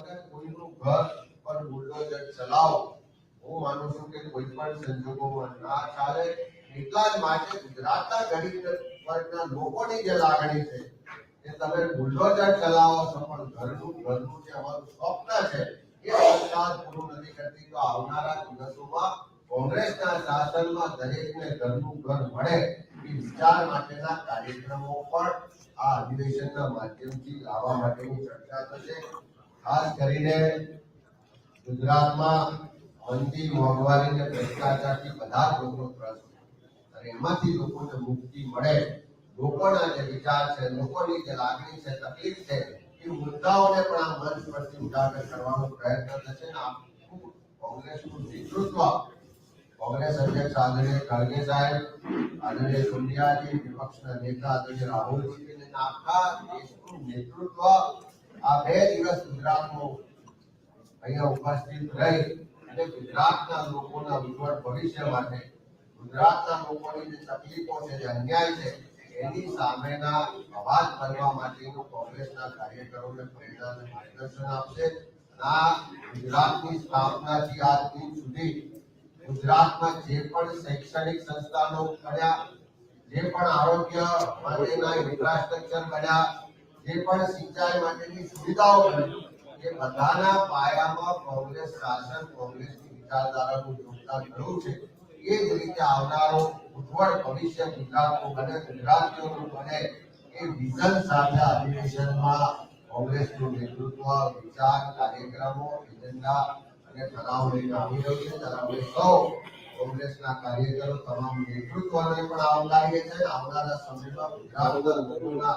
અગર કોઈનું ઘર પર બુલડોઝર ચલાવો. હું માનું છું કે કોઈ પણ સંજોગોમાં ના ચાલે. એટલા જ માટે ગુજરાતના ગરીબ વર્ગના લોકોની જે લાગણી છે કે તમે બુલડોઝર ચલાવો છો, પણ ઘરનું ઘરનું જે અમારું સ્વપ્ન છે, એ સરકાર પૂરું નથી કરતી, તો આવનારા દિવસોમાં કોંગ્રેસના શાસનમાં દરેકને ઘરનું ઘર મળે વિચાર માટેના કાર્યક્રમો પણ આ અધિવેશનના માધ્યમથી લાવવા માટેની ચર્ચા થશે. ખાસ કરીને ગુજરાતમાં મંદી મોંઘવારી અને ભ્રષ્ટાચારથી બધા જ લોકો ત્રસ્ત છે. અને એમાંથી લોકોને મુક્તિ મળે લોકોના જે વિચાર છે લોકોની જે લાગણી છે તકલીફ છે એ મુદ્દાઓને પણ આ મંચ પરથી ઉજાગર કરવાનો પ્રયત્ન થશે અને આખું કોંગ્રેસનું નેતૃત્વ કોંગ્રેસ અધ્યક્ષ આદરણીય ખડગે સાહેબ આદરણીય સોનિયાજી વિપક્ષના નેતા આદરણીય રાહુલજી અને આખા દેશનું નેતૃત્વ આ બે દિવસ ગુજરાતનો અહીંયા ઉપસ્થિત રહી અને ગુજરાતના લોકોના ઉજ્જવળ ભવિષ્ય માટે ગુજરાતના લોકોની જે તકલીફો છે, જે અન્યાય છે, એની સામેના અવાજ બનવા માટેનું કોંગ્રેસના કાર્યકરોને પ્રેરણા અને માર્ગદર્શન આપશે. આ ગુજરાતની સ્થાપનાથી આજ દિન સુધી ગુજરાતમાં જે પણ શૈક્ષણિક સંસ્થાનો કર્યા, જે પણ આરોગ્ય માટેના ઇન્ફ્રાસ્ટ્રક્ચર બન્યા જે પણ સિંચાઈ માટેની સુવિધાઓ એ બધાના પાયામાં કોંગ્રેસ શાસન, કોંગ્રેસની વિચારધારાનું યોગદાન રહ્યું છે. એ જ રીતે આવનારો ઉજ્જવળ ભવિષ્ય ગુજરાતનું બને, ગુજરાતીઓનું બને, એ વિઝન સાથે અધિવેશનમાં કોંગ્રેસનું નેતૃત્વ, વિચાર, કાર્યક્રમો, એજન્ડા અને ઠરાવ લઈને આવી રહ્યું છે. ત્યારે અમે સૌ કોંગ્રેસના કાર્યકરો તમામ નેતૃત્વને પણ આવકારીએ છીએ આવનારા સમયમાં ગુજરાતના લોકોના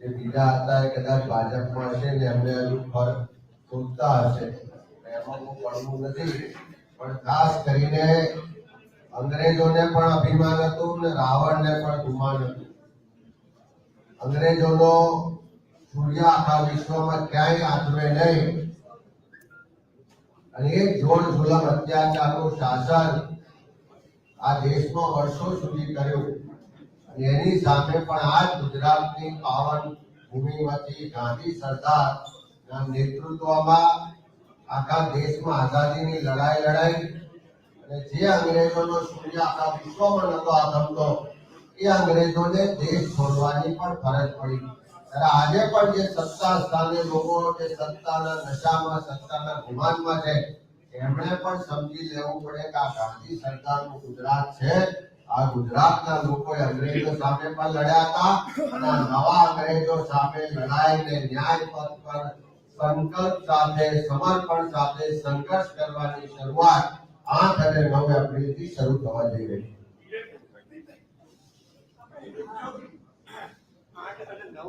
જે બીજા હતા એ કદાચ ભાજપમાં હશે ને એમને હજુ ફરક શોધતા હશે. એમાં હું પડવું નથી. પણ ખાસ કરીને અંગ્રેજોને પણ અભિમાન હતું ને રાવણને પણ ગુમાન હતું. અંગ્રેજોનો સૂર્ય આખા વિશ્વમાં ક્યાંય આત્મે નહીં. અને એ જોર જુલમ અત્યાચારનું શાસન આ દેશમાં વર્ષો સુધી કર્યું. એની સામે પણ આ ગુજરાતની પાવન ભૂમિમાંથી ગાંધી સરદાર ના નેતૃત્વમાં આખા દેશમાં આઝાદીની લડાઈ લડાઈ. અને જે અંગ્રેજોનો સૂર્ય આખા વિશ્વમાં નતો આથમતો એ અંગ્રેજોને દેશ છોડવાની પણ ફરજ પડી. ત્યારે આજે પણ જે સત્તા સ્થાને લોકો જે સત્તાના નશામાં, સત્તાના ગુમાનમાં છે, એમણે પણ સમજી લેવું પડે કે આ ગાંધી સરકારનું ગુજરાત છે. આ ગુજરાતના લોકોએ અંગ્રેજો સામે પણ લડ્યા હતા અને નવા અંગ્રેજો સામે લડાઈને ન્યાય પથ પર સંકલ્પ સાથે, સમર્પણ સાથે સંઘર્ષ કરવાની શરૂઆત આઠ અને નવ એપ્રિલથી શરૂ થવા જઈ રહી આઠ અને નવ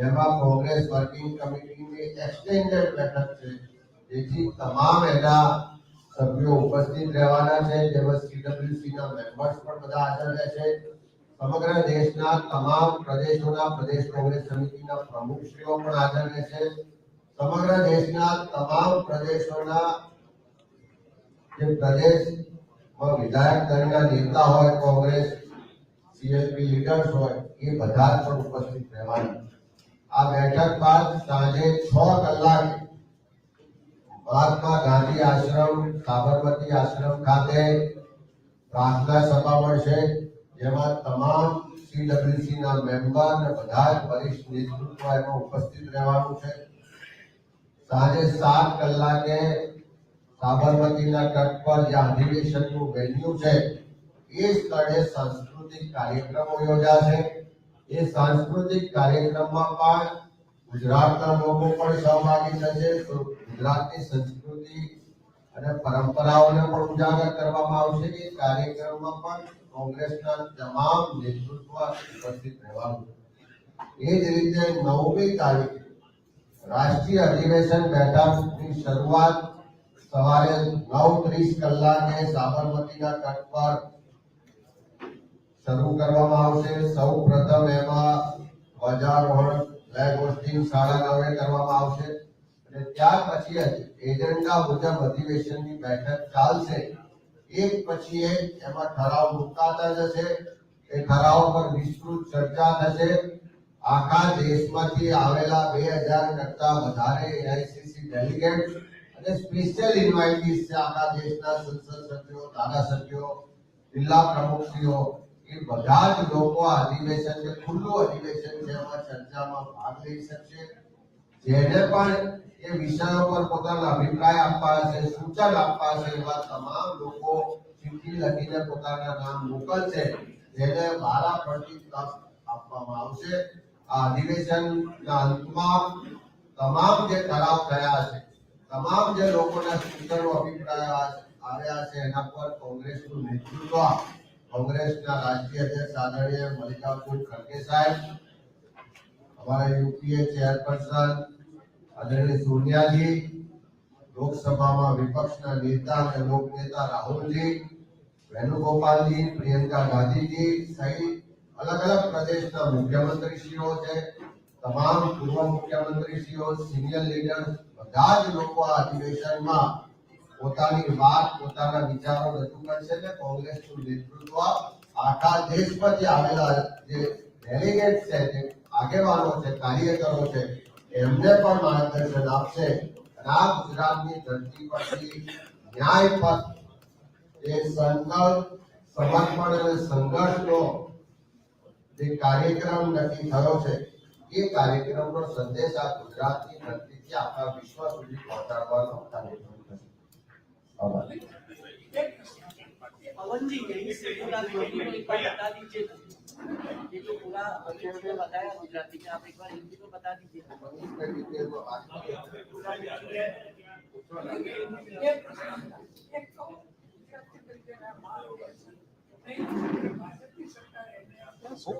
એમાં કોંગ્રેસ વર્કિંગ કમિટીની એક્સટેન્ડેડ બેઠક છે જેથી તમામ એના સભ્યો ઉપસ્થિત રહેવાના છે જેમાં સીડબ્લ્યુસી ના મેમ્બર્સ પણ બધા હાજર રહેશે સમગ્ર દેશના તમામ પ્રદેશોના પ્રદેશ કોંગ્રેસ સમિતિના પ્રમુખશ્રીઓ પણ હાજર રહેશે સમગ્ર દેશના તમામ પ્રદેશોના જે પ્રદેશમાં વિધાયક દળના નેતા હોય કોંગ્રેસ સીએલપી લીડર્સ હોય એ બધા જ પણ ઉપસ્થિત રહેવાના આ બેઠક બાદ સાંજે છ કલાકે મહાત્મા ગાંધી આશ્રમ, સાબરમતી આશ્રમ ખાતે પ્રાર્થના સભા મળશે, જેમાં તમામ સીડબ્લ્યુસી ના મેમ્બર અને બધા જ વરિષ્ઠ નેતૃત્વ એમાં ઉપસ્થિત રહેવાનું છે. સાંજે સાત કલાકે સાબરમતીના તટ પર જે અધિવેશનનું વેન્યુ છે, એ સ્થળે સાંસ્કૃતિક કાર્યક્રમો યોજાશે. એ સાંસ્કૃતિક કાર્યક્રમમાં પણ ગુજરાતના લોકો પણ સહભાગી થશે તો ગુજરાતની સંસ્કૃતિ અને પરંપરાઓને પણ ઉજાગર કરવામાં આવશે એ કાર્યક્રમમાં પણ કોંગ્રેસના તમામ નેતૃત્વ ઉપસ્થિત રહેવાનું છે. એ જ રીતે નવમી તારીખે રાષ્ટ્રીય અધિવેશન બેઠકની શરૂઆત સવારે નવ ત્રીસ કલાકે સાબરમતીના તટ પર શરૂ કરવામાં આવશે. સૌ પ્રથમ એમાં ધ્વજારોહણ ફ્લેગ હોસ્ટિંગ સાડા નવે કરવામાં આવશે. અને ત્યાર પછી એજન્ડા મુજબ અધિવેશનની બેઠક ચાલશે. એક પછી એક એમાં ઠરાવ મુકાતા જશે. એ ઠરાવ પર વિસ્તૃત ચર્ચા થશે. આખા દેશમાંથી આવેલા બે હજાર કરતા વધારે એઆઈસીસી ડેલિગેટ અને સ્પેશિયલ ઇન્વાઇટીસ છે આખા દેશના સંસદ સભ્યો, ધારાસભ્યો, જિલ્લા પ્રમુખશ્રીઓ એ બધા જ લોકો આ અધિવેશન જે ખુલ્લું અધિવેશન છે એમાં ચર્ચામાં ભાગ લઈ શકશે જેને પણ એ વિષયો પર પોતાના અભિપ્રાય આપવા હશે સૂચન આપવા હશે એવા તમામ લોકો ચિઠ્ઠી લખીને પોતાના નામ મોકલશે જેને મારા પ્રતિ તક આપવામાં આવશે આ અધિવેશનના અંતમાં તમામ જે ઠરાવ થયા છે તમામ જે લોકોના સૂચનો અભિપ્રાય આવ્યા છે એના પર કોંગ્રેસનું નેતૃત્વ કોંગ્રેસના રાષ્ટ્રીય અધ્યક્ષ આદરણીય મલ્લિકાર્જુન ખડગે સાહેબ, અમારા યુપીએ ચેરપર્સન આદરણીય સોનિયાજી, લોકસભામાં વિપક્ષના નેતા અને લોકનેતા રાહુલજી, વેણુગોપાલજી, પ્રિયંકા ગાંધીજી સહિત અલગ અલગ પ્રદેશના મુખ્યમંત્રીશ્રીઓ છે. તમામ પૂર્વ મુખ્યમંત્રીશ્રીઓ, સિનિયર લીડર બધા જ લોકો આ અધિવેશનમાં પોતાની વાત પોતાના વિચારો રજૂ કરશે ને કોંગ્રેસનું નેતૃત્વ આખા દેશમાંથી આવેલા જે ડેલિગેટ છે જે આગેવાનો છે કાર્યકરો છે એમને પણ માર્ગદર્શન આપશે અને આ ગુજરાતની ધરતી પરથી ન્યાય પર જે સંકલ્પ સમર્પણ અને સંઘર્ષનો જે કાર્યક્રમ નક્કી થયો છે એ કાર્યક્રમનો સંદેશ આ ગુજરાતની ધરતીથી આખા વિશ્વ સુધી પહોંચાડવાનો આપણા होगा पवन जी यही से पूरा बता दीजिए ये जो पूरा अभी बताया गुजराती में आप एक बार हिंदी में बता दीजिए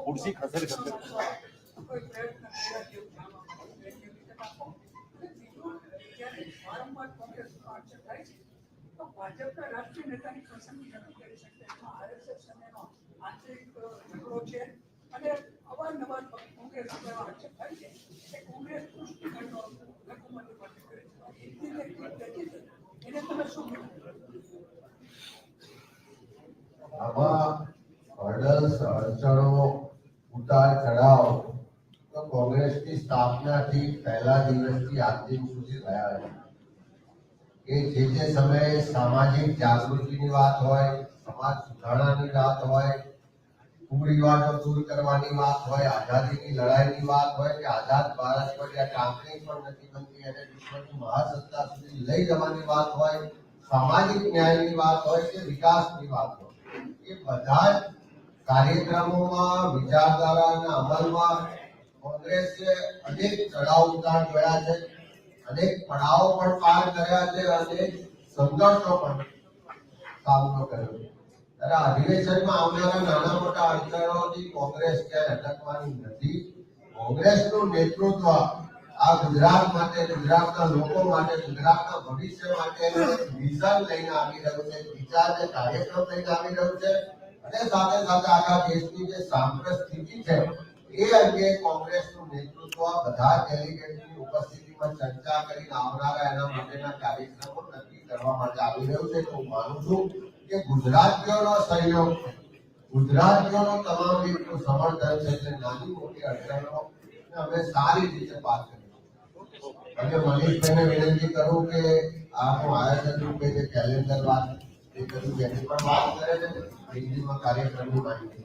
कुर्सी खसर खसर ભાજપના રાષ્ટ્રીય નેતાની પસંદગી નથી કરી શકતા એમાં આરએસએસ સમયનો આંતરિક ઝઘડો છે અને અવારનવાર કોંગ્રેસ ઉપર એવા આક્ષેપ થાય છે કે કોંગ્રેસ પુષ્ટિકરણનો લઘુમતી માટે કરે છે હિન્દીને એક બેઠી છે એને તમે શું કહો આમાં હર્ડલ્સ અડચણો ઉતાર ચઢાવ તો કોંગ્રેસની સ્થાપનાથી પહેલા દિવસથી આજ દિન સુધી રહ્યા છે કે જે જે સમયે સામાજિક જાગૃતિની વાત હોય, સમાજ સુધારણાની વાત હોય કુરિવાજો દૂર કરવાની વાત હોય, આઝાદીની લડાઈની વાત હોય કે આઝાદ ભારત પર જ્યાં ટાંકણી પણ નથી બનતી અને વિશ્વની મહાસત્તા સુધી લઈ જવાની વાત હોય, સામાજિક ન્યાયની વાત હોય કે વિકાસની વાત હોય, એ બધા જ કાર્યક્રમોમાં, વિચારધારાના અમલમાં કોંગ્રેસે અનેક ચઢાવ ઉતાર જોયા છે. અનેક પડાવો પણ પાર કર્યા છે અને સંઘર્ષનો પણ સામનો કર્યો છે ત્યારે આ અધિવેશનમાં આવનારા નાના મોટા અડચણોથી કોંગ્રેસ ક્યાંય અટકવાની નથી કોંગ્રેસનું નેતૃત્વ આ ગુજરાત માટે ગુજરાતના લોકો માટે ગુજરાતના ભવિષ્ય માટે વિઝન લઈને આવી રહ્યું છે વિચાર ને કાર્યક્રમ લઈને આવી રહ્યું છે અને સાથે સાથે આખા દેશની જે સાંપ્રત સ્થિતિ છે એ અંગે કોંગ્રેસનું નેતૃત્વ બધા ડેલિગેટની ઉપસ્થિતિમાં ચર્ચા કરીને આવનારા એના માટેના કાર્યક્રમો નક્કી કરવા માટે આવી રહ્યું છે તો હું માનું છું કે ગુજરાતીઓનો સહયોગ છે ગુજરાતીઓનો તમામ રીતનું સમર્થન છે એટલે નાની મોટી અડચણો અમે સારી રીતે પાર કરીશું અને મનીષભાઈને વિનંતી કરું કે આનું આયોજન રૂપે જે કેલેન્ડર વાત એ બધું એની પણ વાત કરે છે દિલ્હીમાં કાર્યક્રમની માહિતી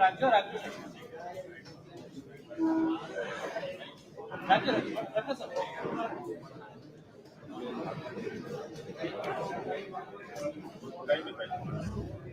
રાખજો રાખજો રાખજો રાખજો સર કઈ બી કઈ